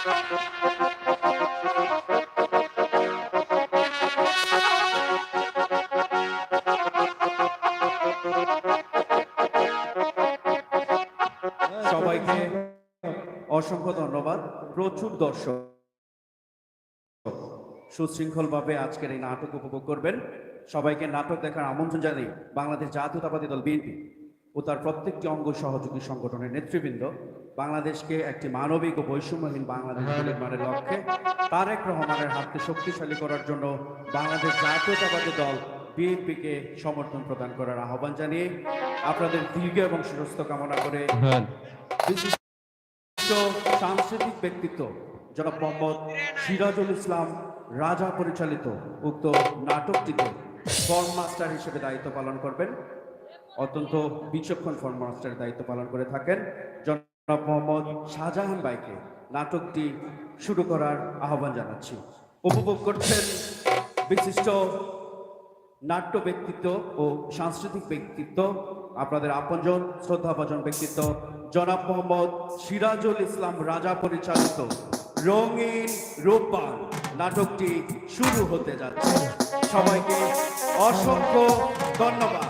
সবাইকে অসংখ্য ধন্যবাদ। প্রচুর দর্শক সুশৃঙ্খলভাবে আজকের এই নাটক উপভোগ করবেন। সবাইকে নাটক দেখার আমন্ত্রণ জানাই বাংলাদেশ জাতীয়তাবাদী দল বিএনপি ও তার প্রত্যেকটি অঙ্গ সহযোগী সংগঠনের নেতৃবৃন্দ বাংলাদেশকে একটি মানবিক ও বৈষম্যহীন বাংলাদেশ নির্মাণের লক্ষ্যে তারেক রহমানের হাতকে শক্তিশালী করার জন্য বাংলাদেশ জাতীয়তাবাদী দল বিএনপিকে সমর্থন প্রদান করার আহ্বান জানিয়ে আপনাদের দীর্ঘ এবং সুস্থ কামনা করে বিশিষ্ট সাংস্কৃতিক ব্যক্তিত্ব জনাব মোহাম্মদ সিরাজুল ইসলাম রাজা পরিচালিত উক্ত নাটকটিতে ফর্ম মাস্টার হিসেবে দায়িত্ব পালন করবেন। অত্যন্ত বিচক্ষণ ফর্ম মাস্টারের দায়িত্ব পালন করে থাকেন। জনাব মোহাম্মদ শাহজাহান বাইকে নাটকটি শুরু করার আহ্বান জানাচ্ছি। উপভোগ করছেন বিশিষ্ট নাট্য ব্যক্তিত্ব ও সাংস্কৃতিক ব্যক্তিত্ব, আপনাদের আপনজন, শ্রদ্ধাভাজন ব্যক্তিত্ব, জনাব মোহাম্মদ সিরাজুল ইসলাম রাজা পরিচালিত রঙিন রূপবান নাটকটি শুরু হতে যাচ্ছে। সবাইকে অসংখ্য ধন্যবাদ।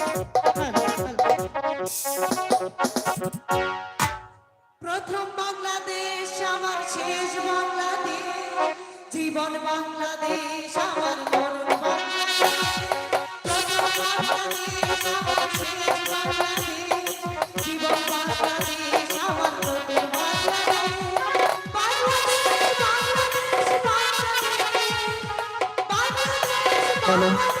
বাংলাদেশ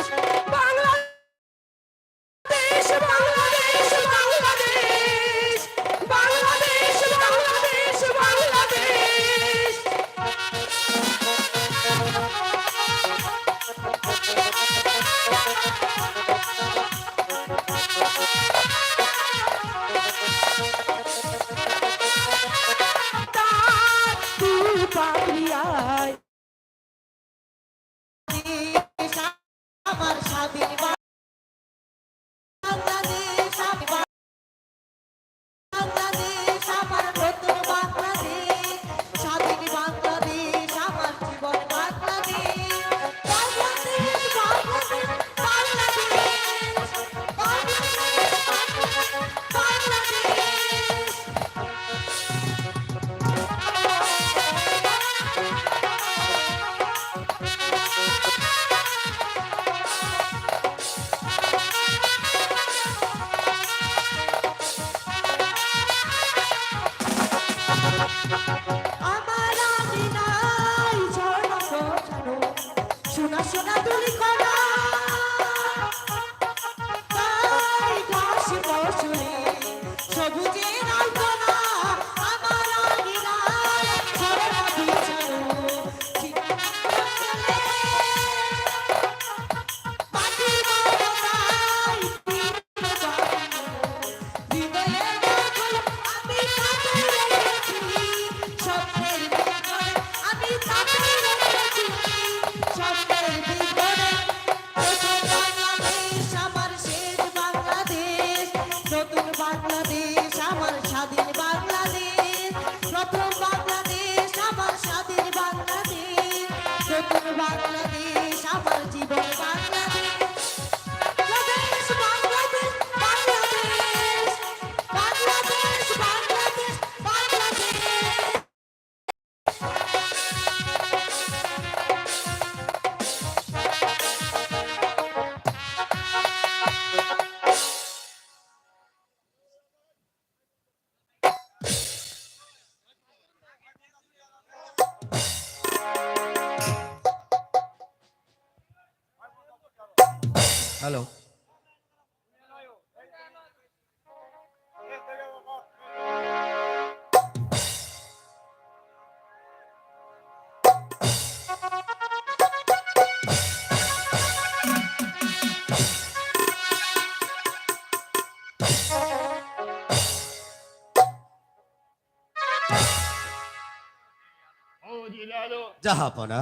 জাহাপনা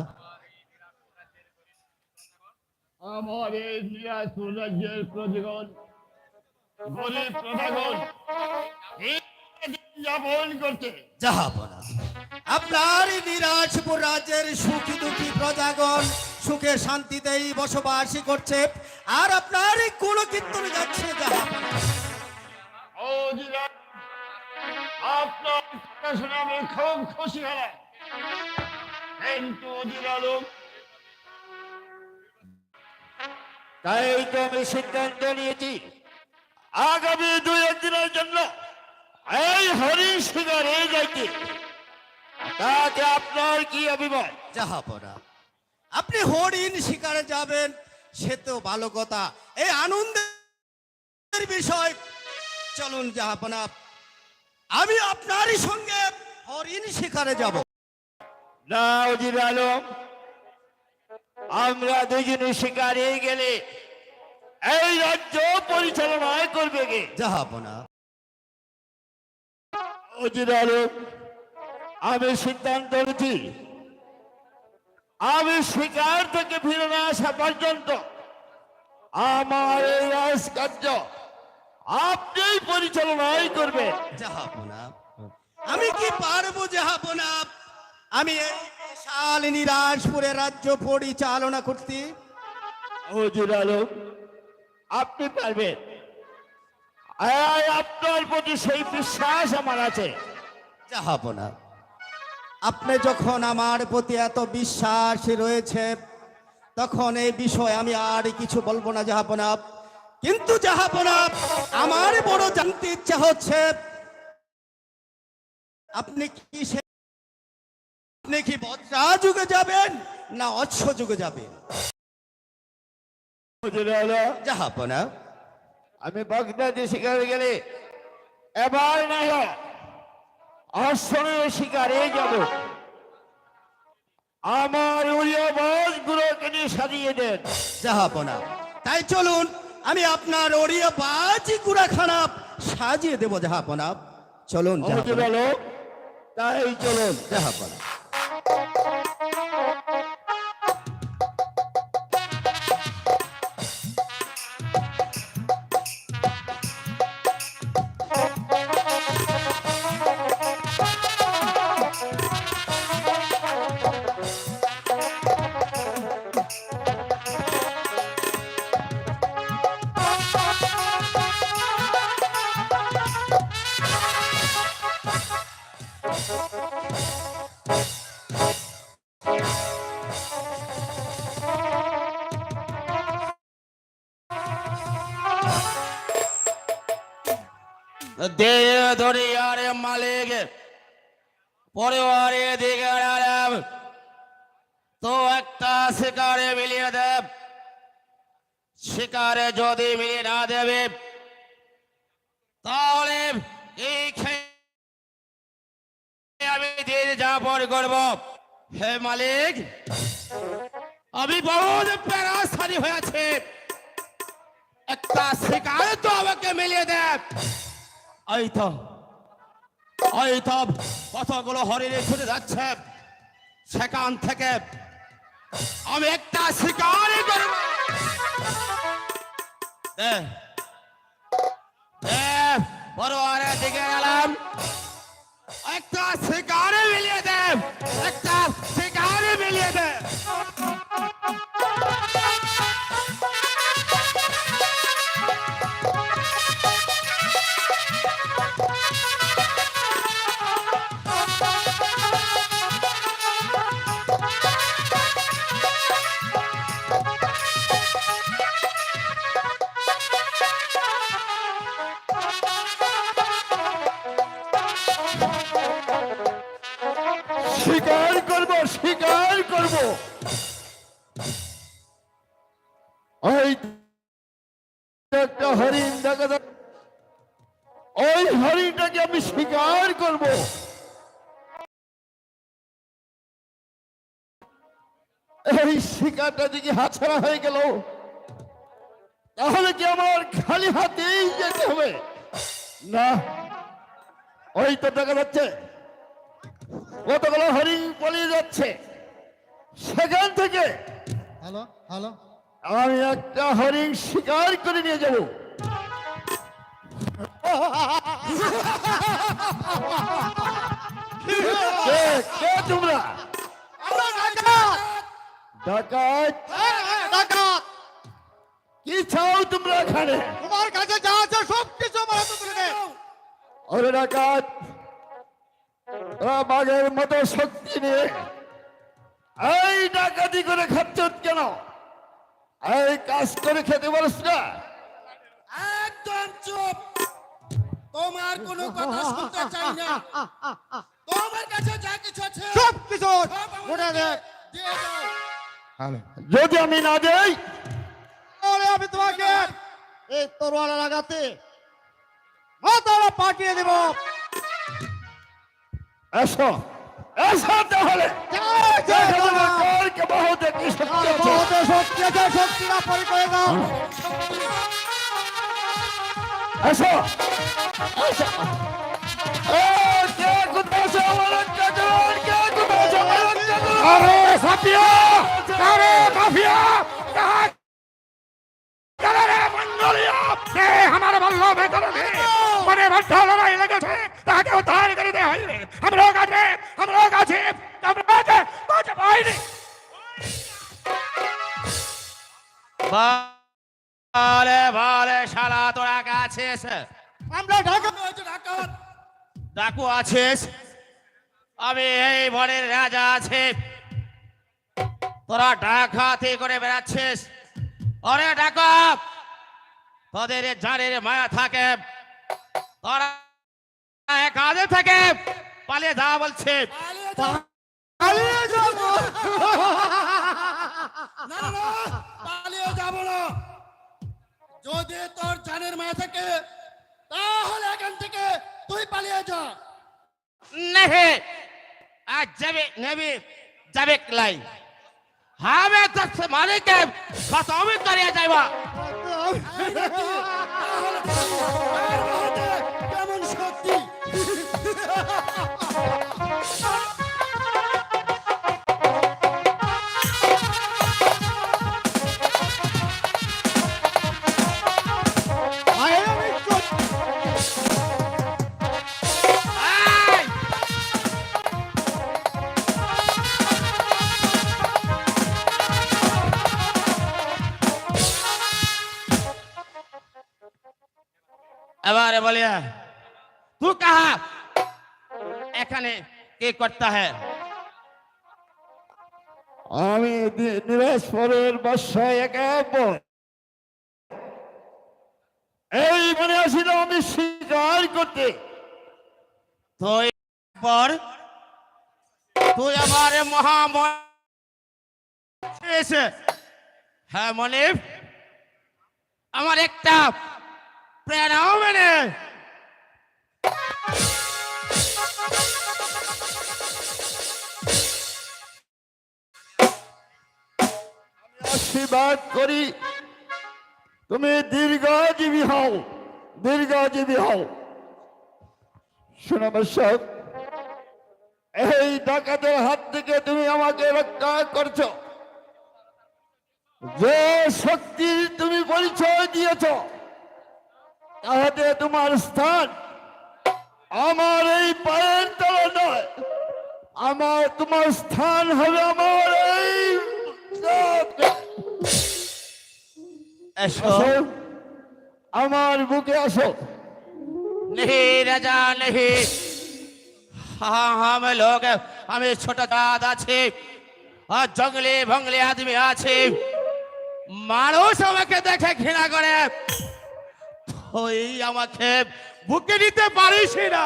আমার এই নীলাচল রাজ্যের প্রজগণ গরিব প্রজাগণ এই যাপন করতে। জাহাপনা আপনার এই নিরাজপুর রাজ্যের সুখী দুঃখী প্রজাগণ সুখে শান্তিতেই বসবাস করছে আর আপনার কোনো কীর্তন যাচ্ছে আপনার খুব খুশি হলাম। কিন্তু জিলালো তাই তো আমি সিদ্ধান্ত নিয়েছি আগামী দুই একদিনের জন্য এই হরি শিকারে যাইতে। তাতে আপনার কি অভিমত? জাহাপনা আপনি হরিণ শিকারে যাবেন সে তো ভালো কথা। এই আনন্দের বিষয়। চলুন জাহাপনা আমি আপনারই সঙ্গে হরিণ শিকারে যাব। না আলম আমরা দুজনে শিকারে গেলে এই রাজ্য পরিচালনা করবে কে? জাহাপনা অজির আলম আমি সিদ্ধান্ত নিচ্ছি আমি শিকার থেকে ফিরে না আসা পর্যন্ত আমার এই রাজকার্য আপনিই পরিচালনাই করবেন। জাহাপনা আমি কি পারব জাহাপনা আমি বিশাল নিরাজপুরের রাজ্য পরিচালনা করতে হজুর আলম আপনি পারবেন? আপনার প্রতি সেই বিশ্বাস আমার আছে। জাহাপনা আপনি যখন আমার প্রতি এত বিশ্বাস রয়েছে তখন এই বিষয়ে আমি আর কিছু বলব না জাহাপনা কিন্তু জাহাপনা আমার বড় জানতে ইচ্ছা হচ্ছে আপনি কি আপনি কি বজ্রা যুগে যাবেন না অশ্ব যুগে যাবেন জাহাপনা আমি বাগদাদে শিকারে গেলে এবার না অশ্বমের শিকারে যাব। আমার উড়িয়া বস গুলোকে নিয়ে সাজিয়ে দেন। জাহাপনা তাই চলুন আমি আপনার ওড়িয়া বাজি কুড়াখানা সাজিয়ে দেব জাহাপনা চলুন তাই চলুন। জাহাপনা পরিবারে দিকে তো একটা শিকারে মিলিয়ে দেব। শিকারে যদি মিলিয়ে না দেবে, তাহলে এই আমি দিন যাপন করব। হে মালিক, আমি বহুত প্যারাসারি হয়েছে। একটা শিকারে তো আমাকে মিলিয়ে দেব। এই তো। এই তো কতগুলো হরিণে ছুটে যাচ্ছে। সেখান থেকে আমি একটা শিকারই করব। দিকে গেলাম। একটা শিকারে মিলিয়ে দে, একটা শিকারে মিলিয়ে দে। এই শিকারটা যদি হাতছাড়া হয়ে গেল তাহলে কি আমার খালি হাতেই যেতে হবে? না। ওই তো দেখা যাচ্ছে কতগুলো হরিণ পলিয়ে যাচ্ছে। সেখান থেকে হ্যালো হ্যালো। আমি একটা হরিণ শিকার করে নিয়ে যাব। তোমরা? ডাকাত। ডাকাত। কি চাও তোমরা এখানে। তোমার কাছে যা আছে সব কিছু আমার হাতে তুলে দে ওরে ডাকাত বাঘের মতো শক্তি নিয়ে এই ডাকাতি করে খাচ্ছ কেন? এই কাজ করে খেতে পারিস না? একদম চুপ। তোমার কোনো কথা শুনতে চাই না। তোমার কাছে যা কিছু আছে সব কিছু ওটা দে। দিয়ে দাও। যদি আমি না দেই তাহলে আমি তোমাকে এই তরোয়াল লাগাতে মাথাটা পাঠিয়ে দেব। এসো এসো তাহলে। দেখো আরে সাপিয়া আরে মাফিয়া কাহা চলে রে মঙ্গলিয়া কে আমার বল্ল ভেতরে দে মনে বদ্ধ লড়াই লেগেছে তাকে উদ্ধার করে দে হইবে हम लोग আছে हम लोग আছে আমরা আছে বাঁচ পাইনি বলে বলে শালা তোরা আছিস আমরা ঢাকা ডাকু আছিস আমি এই বনের রাজা আছি। তোরা ডাকাতি করে বেড়াচ্ছিস। ওরে ডাকাত তোদের জানের মায়া থাকে। তোরা কাজে থেকে পালিয়ে যা বলছে। পালিয়ে যাব। না না পালিয়ে যাব না। যদি তোর জানের মায়া থাকে তাহলে এখান থেকে তুই পালিয়ে যা। नहीं আর যাবে নেবে যাবে লাই হামে তস মালিকে খতম করিয়া যাইবা। এবারে বলিয়া तू कहा এখানে কে করতা है আমি দি- নিরাজপুরের বাসায় একা ব- এই মানে আসিল আমি শিকার করতে তুই পর তুই আমার মহাম হ্যাঁ মনিব আমার একটা প্রেরণাও মেনে আশীর্বাদ করি। তুমি দীর্ঘজীবী হও দীর্ঘজীবী হও। সব, এই ডাকাতের হাত থেকে তুমি আমাকে রক্ষা করছ। যে শক্তি তুমি পরিচয় দিয়েছ, তাহাতে তোমার স্থান আমার এই পায়ের তলা নয় আমার তোমার স্থান হবে আমার এই এসো আসো আমার বুকে আসো नहीं राजा नहीं हाँ हम लोग हमें छोटा दाद আছে আর জঙ্গলে ভঙ্গলে আদমি আছে মানুষ আমাকে দেখে ঘৃণা করে তুই আমাকে বুকে নিতে পারিস না।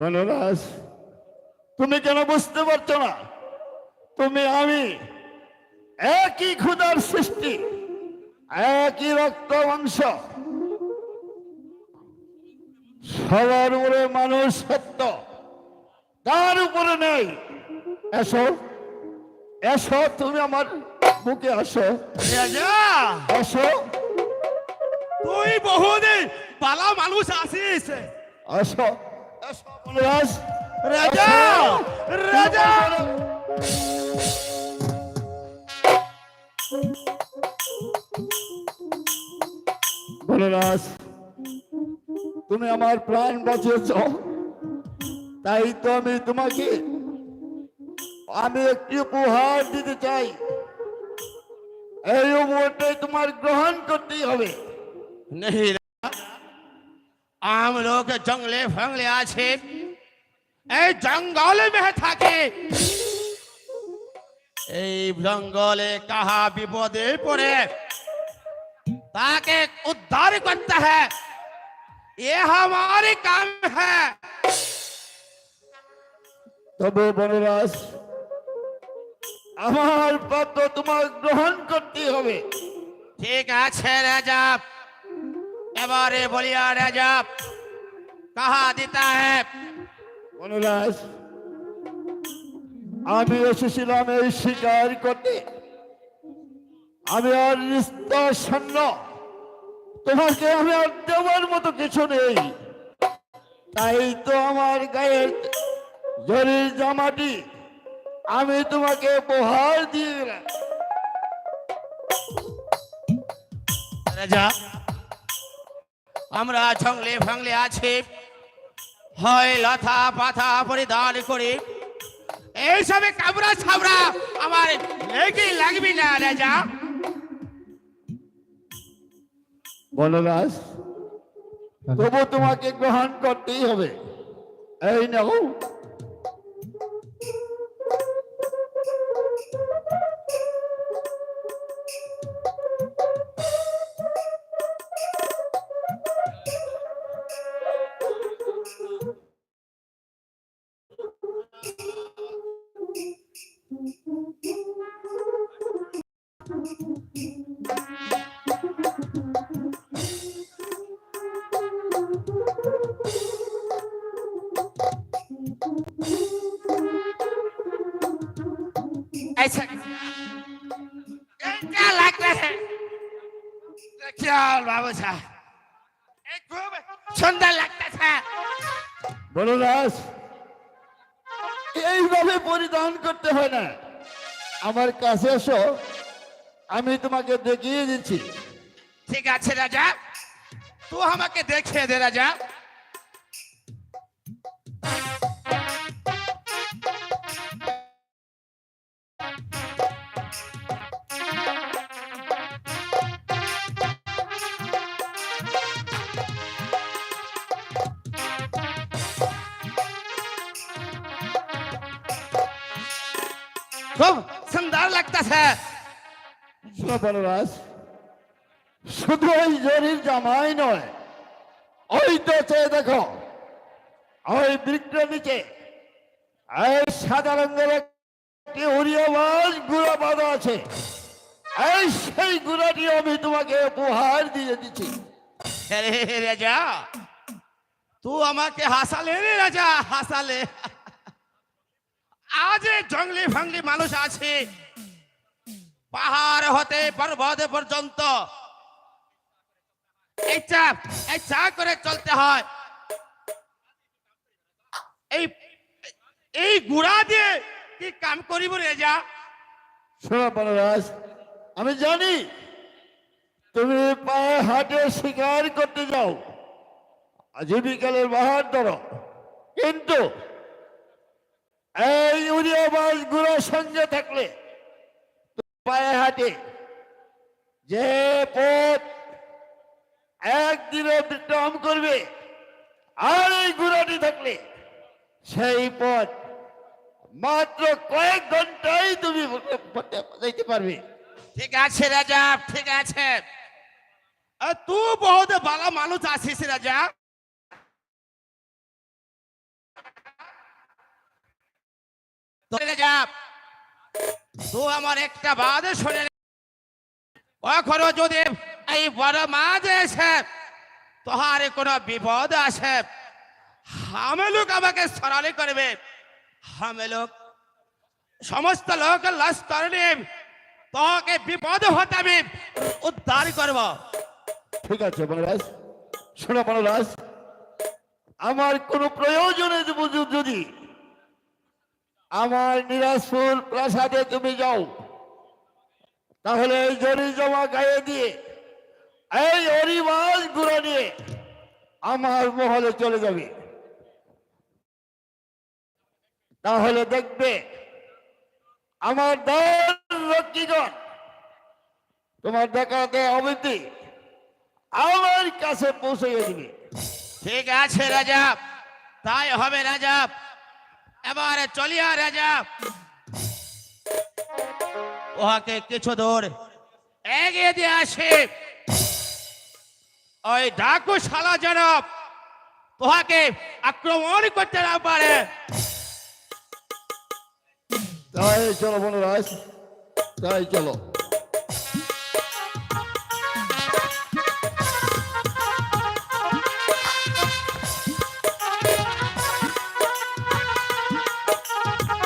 বনরাজ তুমি কেন বুঝতে পারছ না? তুমি আমি একই ক্ষুদার সৃষ্টি একই রক্ত মাংস। সবার উপরে মানুষ সত্য তার উপরে নেই। এসো এসো তুমি আমার বুকে আসো। আসো তুই বহুদিন বালা মানুষ আসিস আসো রাজা রাজা। তুমি আমার প্রাণ বাঁচিয়েছ। তাই তো আমি তোমাকে আমি একটি উপহার দিতে চাই। এই উপহারটাই তোমার গ্রহণ করতেই হবে। नहीं हम लोग जंगले फंगले আছে এই জঙ্গলে মেহে থাকে এই জঙ্গলে কাহা বিপদে পড়ে তাকে उद्धार करता है ये हमारे काम है তবে বনরাজ আমার পাত্র তোমার গ্রহণ করতেই হবে ঠিক আছে রাজা এবারে বলিয়া রাজা কাহা দিতা है বনরাজ আমি এসেছিলাম এই শিকার করতে। আমি আর নিস্তন্ন তোমাকে আমি আর দেওয়ার মতো কিছু নেই। তাই তো আমার গায়ের জরির জামাটি আমি তোমাকে উপহার দিয়ে গেলাম রাজা আমরা জঙ্গলে ফাংলে আছি। হয় লথা পাথা পরিধান করি। এইসবে কামড়া ছাবড়া আমার লেগে লাগবি না রাজা। বলরাজ তবু তোমাকে গ্রহণ করতেই হবে। এই নাও। এইভাবে পরিধান করতে হয় না। আমার কাছে এসো, আমি তোমাকে দেখিয়ে দিচ্ছি। ঠিক আছে, রাজা। তুই আমাকে দেখিয়ে দে, রাজা। হইতাছে শুধু ওই জরির জামাই নয় ওই তো চেয়ে দেখো ওই বৃক্ষের নিচে এই সাদা রঙের একটি আছে। এই সেই গুড়াটি আমি তোমাকে উপহার দিয়ে দিচ্ছি। রাজা তু আমাকে হাসালে রে রাজা হাসালে। আজ জঙ্গলি ফাঙ্গলি মানুষ আছে পাহাড় হতে পর্বত পর্যন্ত। করে চলতে হয়। এই এই গুড়া দিয়ে কি কাম করিব রেজা শোনো বনরাজ আমি জানি তুমি পায়ে হাটে শিকার করতে যাও। জীবিকালের বাহার ধরো। কিন্তু এই উড়িয়া মাছ গুঁড়োর সঙ্গে থাকলে পায়ে হাটে। যে পথ একদিনে বিক্রম করবে, আর এই গুঁড়াটি থাকলে সেই পথ মাত্র কয়েক ঘন্টায় তুমি যেতে পারবে। ঠিক আছে রাজা, ঠিক আছে। তুই বহুত ভালো মানুষ আছিস রাজা। রাজা তুই আমার একটা বাদ শুনে। কখনো যদি এই বড় এসে তোহার কোনো বিপদ আসে লোক আমাকে সরালি করবে। সমস্ত লোক নিয়ে তোকে বিপদ হতে আমি উদ্ধার করব। ঠিক আছে বনরাজ শোনো বনরাজ আমার কোনো প্রয়োজনে যদি। আমার নিরাজপুর প্রাসাদে তুমি যাও। তাহলে এই জরি জমা গায়ে দিয়ে, এই অরিবাজ গুঁড়ো নিয়ে আমার মহলে চলে যাবে। তাহলে দেখবে আমার দল রক্ষীগণ, তোমার দেখাতে অবধি আমার কাছে পৌঁছে দিবে ঠিক আছে রাজা, তাই হবে রাজা। এবারে চলিয়া রাজা। ওহাকে কিছু দূর এগিয়ে দিয়ে আসে। ওই ডাকু শালা যেন তোহাকে আক্রমণ করতে না পারে। তাই চলো বনরাজ তাই চলো।